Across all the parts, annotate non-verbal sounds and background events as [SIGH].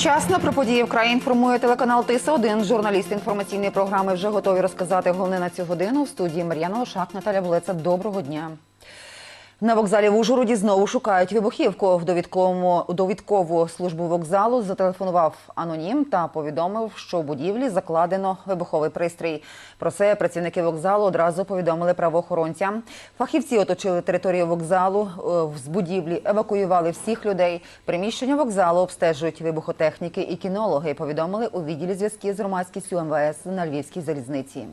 Вчасно про події в країні інформує телеканал Тиса 1 Журналісти інформаційної програми вже готові розказати головне на цю годину. В студії Мар'яна Лошак, Наталя Булеца. Доброго дня. На вокзалі в Ужгороді знову шукають вибухівку. В довідковому довідкову службу вокзалу зателефонував анонім та повідомив, що у будівлі закладено вибуховий пристрій. Про це працівники вокзалу одразу повідомили правоохоронцям. Фахівці оточили територію вокзалу. Е, З будівлі евакуювали всіх людей. Приміщення вокзалу обстежують вибухотехніки і кінологи. Повідомили у відділі зв'язків з громадськістю МВС на Львівській залізниці.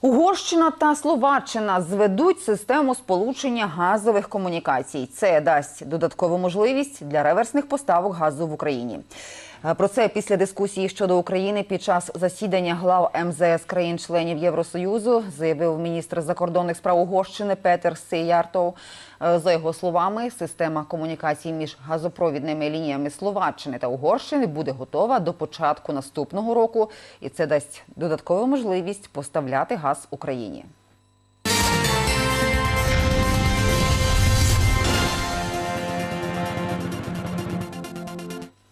Угорщина та Словаччина зведуть систему сполучення газових комунікацій. Це дасть додаткову можливість для реверсних поставок газу в Україні. Е, Про це після дискусії щодо України під час засідання глав МЗС країн-членів Євросоюзу заявив міністр закордонних справ Угорщини Петер Сейяртов. Е, За його словами, система комунікацій між газопровідними лініями Словаччини та Угорщини буде готова до початку наступного року, і це дасть додаткову можливість поставляти газ Україні.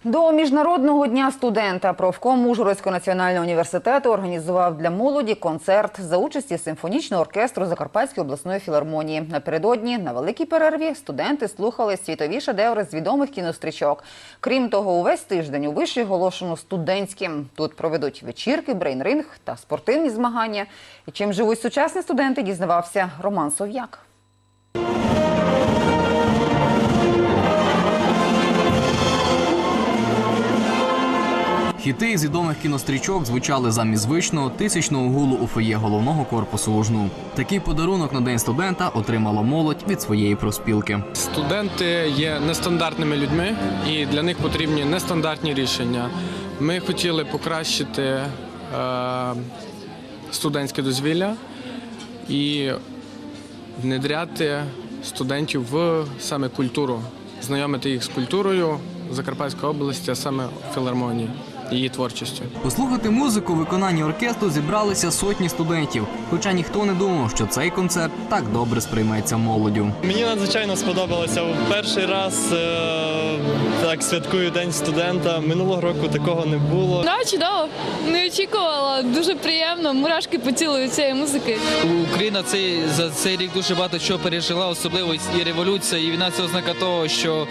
До міжнародного дня студента профком Ужгородського національного університету організував для молоді концерт за участі симфонічного оркестру Закарпатської обласної філармонії. Напередодні на великій перерві студенти слухали світові шедеври з відомих кінострічок. Крім того, увесь тиждень у виші оголошено студентським. Тут проведуть вечірки, брейнринг та спортивні змагання. І чим живуть сучасні студенти, дізнавався Роман Сов'як. Хіти з відомих кінострічок звучали замість звичного тисячного гулу у фоє головного корпусу УЖНУ. Такий подарунок на день студента отримала молодь від своєї профспілки. Студенти є нестандартними людьми, і для них потрібні нестандартні рішення. Ми хотіли покращити е, студентське дозвілля і внедряти студентів в саме культуру, знайомити їх з культурою Закарпатської області, а саме філармонії, її творчістю. Послухати музику в виконанні оркестру зібралися сотні студентів, хоча ніхто не думав, що цей концерт так добре сприйметься молоддю. Мені надзвичайно сподобалося. Перший раз е, так святкую День студента. Минулого року такого не було. Да, чудово. Не очікувала. Дуже приємно. Мурашки по цієї музики. Україна цей за цей рік дуже багато чого пережила, особливо і революція, і війна це ознака того, що,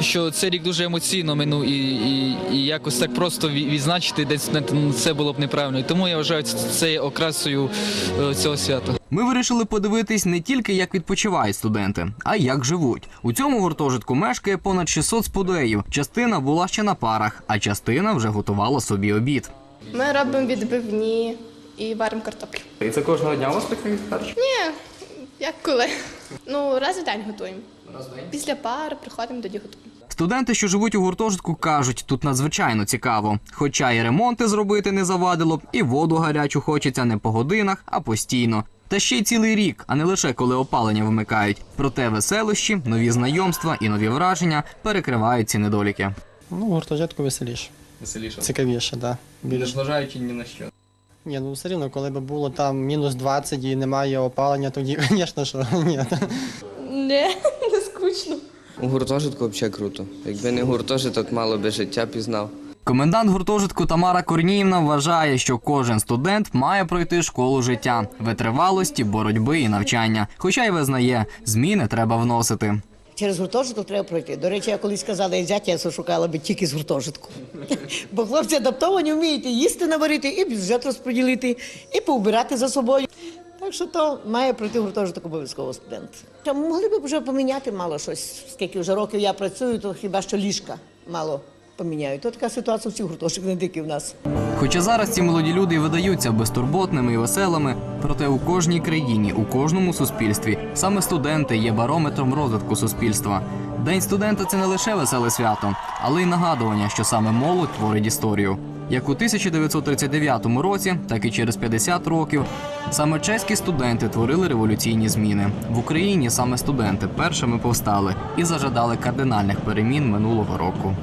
що цей рік дуже емоційно минув, і, і, і якось так просто відзначити день студента ну, це було б неправильно. І тому я вважаю це- це є окрасою е, цього свята. Ми вирішили подивитись не тільки як відпочивають студенти, а й як живуть. У цьому гуртожитку мешкає понад 600 спудеїв. Частина була ще на парах, а частина вже готувала собі обід. Ми робимо відбивні і варимо картоплю. І це кожного дня у вас такий харч? Ні, як коли. Ну, раз в день готуємо. Після пар приходимо, тоді готуємо. Студенти, що живуть у гуртожитку, кажуть, тут надзвичайно цікаво. Хоча і ремонти зробити не завадило б, і воду гарячу хочеться не по годинах, а постійно. Та ще й цілий рік, а не лише коли опалення вимикають. Проте веселощі, нові знайомства і нові враження перекривають ці недоліки. Ну, гуртожитку веселіше. Веселіше. Цікавіше, так. Да. Більше. Незважаючи ні на що. Ні, ну все рівно, коли б було там мінус 20 і немає опалення, тоді, [LAUGHS] звісно, що ні. Не, [LAUGHS] не скучно. У гуртожитку взагалі круто. Якби не гуртожиток, мало би життя пізнав. Комендант гуртожитку Тамара Корніївна вважає, що кожен студент має пройти школу життя, витривалості, боротьби і навчання. Хоча й визнає, зміни треба вносити. Через гуртожиток треба пройти. До речі, я колись казала, я зятя я шукала би тільки з гуртожитку. [LAUGHS] Бо хлопці адаптовані, вміють і їсти наварити, і бюджет розподілити, і поубирати за собою. Що то має пройти гуртожиток обов'язково студент. Та могли б вже поміняти мало щось. Скільки вже років я працюю, то хіба що ліжка мало поміняють. То така ситуація у всіх гуртожитках, не тільки в нас. Хоча зараз ці молоді люди видаються безтурботними і веселими, проте у кожній країні, у кожному суспільстві саме студенти є барометром розвитку суспільства. День студента це не лише веселе свято, але й нагадування, що саме молодь творить історію. Як у 1939 році, так і через 50 років саме чеські студенти творили революційні зміни. В Україні саме студенти першими повстали і зажадали кардинальних перемін минулого року.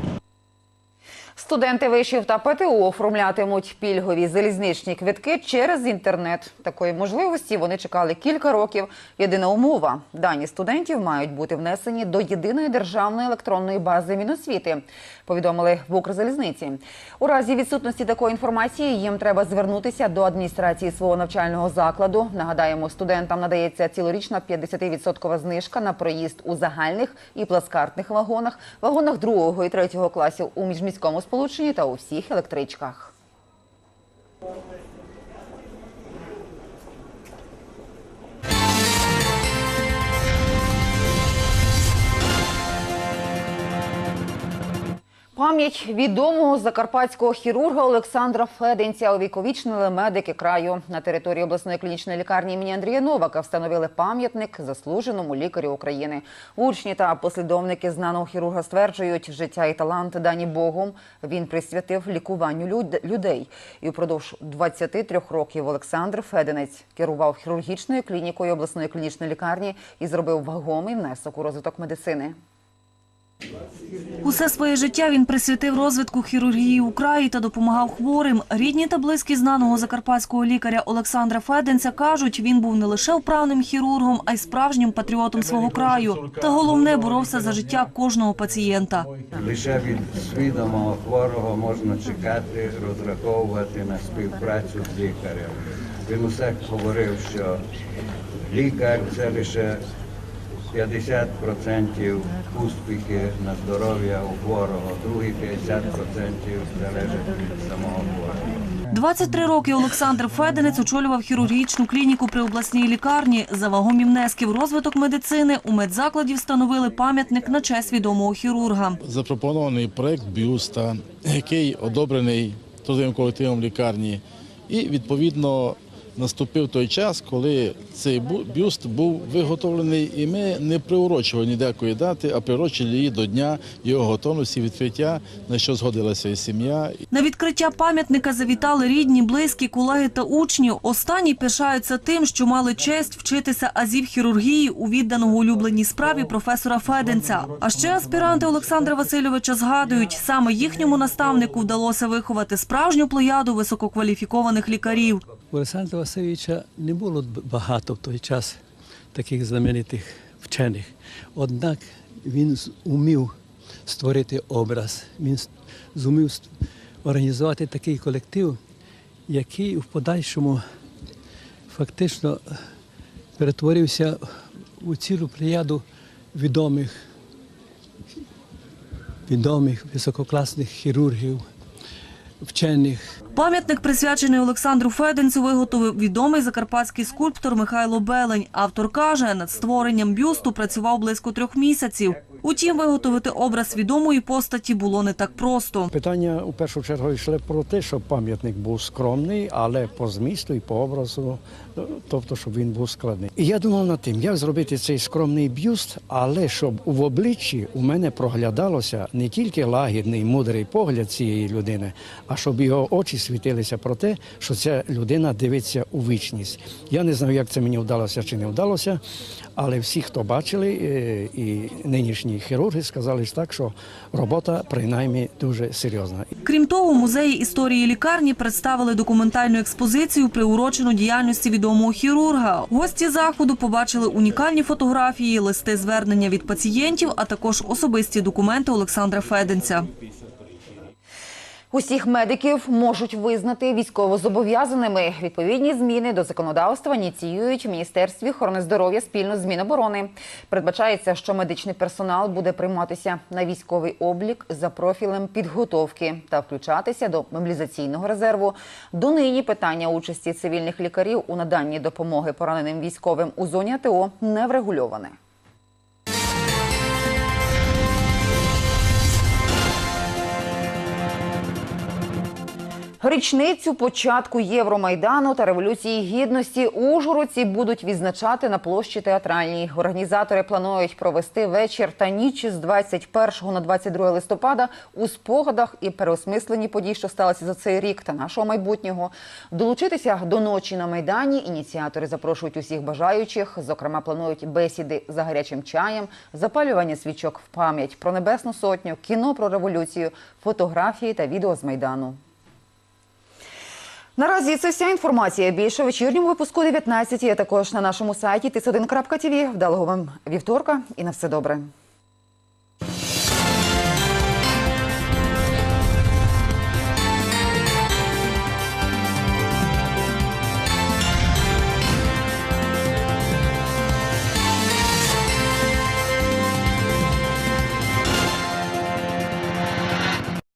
Студенти вишів та ПТУ оформлятимуть пільгові залізничні квитки через інтернет. Такої можливості вони чекали кілька років. Єдина умова – дані студентів мають бути внесені до єдиної державної електронної бази Міносвіти, повідомили в Укрзалізниці. У разі відсутності такої інформації їм треба звернутися до адміністрації свого навчального закладу. Нагадаємо, студентам надається цілорічна 50% знижка на проїзд у загальних і плацкартних вагонах, вагонах другого і третього класів у міжміському сполученні та у всіх електричках. Пам'ять відомого закарпатського хірурга Олександра Феденця увіковічнили медики краю. На території обласної клінічної лікарні імені Андрія Новака встановили пам'ятник заслуженому лікарю України. Учні та послідовники знаного хірурга стверджують, життя і талант дані Богом він присвятив лікуванню людей. І впродовж 23 років Олександр Феденець керував хірургічною клінікою обласної клінічної лікарні і зробив вагомий внесок у розвиток медицини. Усе своє життя він присвятив розвитку хірургії у краї та допомагав хворим. Рідні та близькі знаного закарпатського лікаря Олександра Феденця кажуть, він був не лише вправним хірургом, а й справжнім патріотом свого краю. Та головне боровся за життя кожного пацієнта. Лише від свідомого хворого можна чекати, розраховувати на співпрацю з лікарем. Він усе говорив, що лікар це лише 50% успіхи на здоров'я у хворого, другі 50% залежить від самого хворого. 23 роки Олександр Феденець очолював хірургічну клініку при обласній лікарні. За вагомі внески в розвиток медицини у медзакладі встановили пам'ятник на честь відомого хірурга. запропонований проект бюста, який одобрений трудовим колективом лікарні. І відповідно наступив той час, коли цей бюст був виготовлений, і ми не приурочували ніякої дати, а приурочили її до дня його готовності відкриття, на що згодилася і сім'я. На відкриття пам'ятника завітали рідні, близькі, колеги та учні. Останні пишаються тим, що мали честь вчитися азів хірургії у відданого улюбленій справі професора Феденця. А ще аспіранти Олександра Васильовича згадують, саме їхньому наставнику вдалося виховати справжню плеяду висококваліфікованих лікарів. У Олександра Васильовича не було багато в той час таких знаменитих вчених. Однак він зумів створити образ, він зумів організувати такий колектив, який в подальшому фактично перетворився у цілу плеяду відомих, відомих висококласних хірургів, вчених. Пам'ятник, присвячений Олександру Феденцю, виготовив відомий закарпатський скульптор Михайло Белень. Автор каже, над створенням бюсту працював близько трьох місяців. Утім, виготовити образ відомої постаті було не так просто. Питання у першу чергу йшли про те, щоб пам'ятник був скромний, але по змісту і по образу, тобто, щоб він був складний. І я думав над тим, як зробити цей скромний бюст, але щоб в обличчі у мене проглядалося не тільки лагідний, мудрий погляд цієї людини, а щоб його очі світилися про те, що ця людина дивиться у вічність. Я не знаю, як це мені вдалося чи не вдалося, але всі, хто бачили, е, і нинішні хірурги сказали так, що робота принаймні дуже серйозна. Крім того, музеї історії лікарні представили документальну експозицію, приурочену діяльності відомого хірурга. Гості заходу побачили унікальні фотографії, листи звернення від пацієнтів, а також особисті документи Олександра Феденця. Усіх медиків можуть визнати військовозобов'язаними. Відповідні зміни до законодавства ініціюють в Міністерстві охорони здоров'я спільно з Міноборони. Передбачається, що медичний персонал буде прийматися на військовий облік за профілем підготовки та включатися до мобілізаційного резерву. Донині питання участі цивільних лікарів у наданні допомоги пораненим військовим у зоні АТО не врегульоване. Річницю початку Євромайдану та Революції Гідності ужгородці будуть відзначати на площі театральній. Організатори планують провести вечір та ніч з 21 на 22 листопада у спогадах і переосмисленні подій, що сталися за цей рік та нашого майбутнього. Долучитися до ночі на майдані. Ініціатори запрошують усіх бажаючих. Зокрема, планують бесіди за гарячим чаєм, запалювання свічок в пам'ять про небесну сотню, кіно про революцію, фотографії та відео з майдану. Наразі це вся інформація. Більше в вечірньому випуску 19, є також на нашому сайті tis1.tv. Вдалого вам вівторка і на все добре.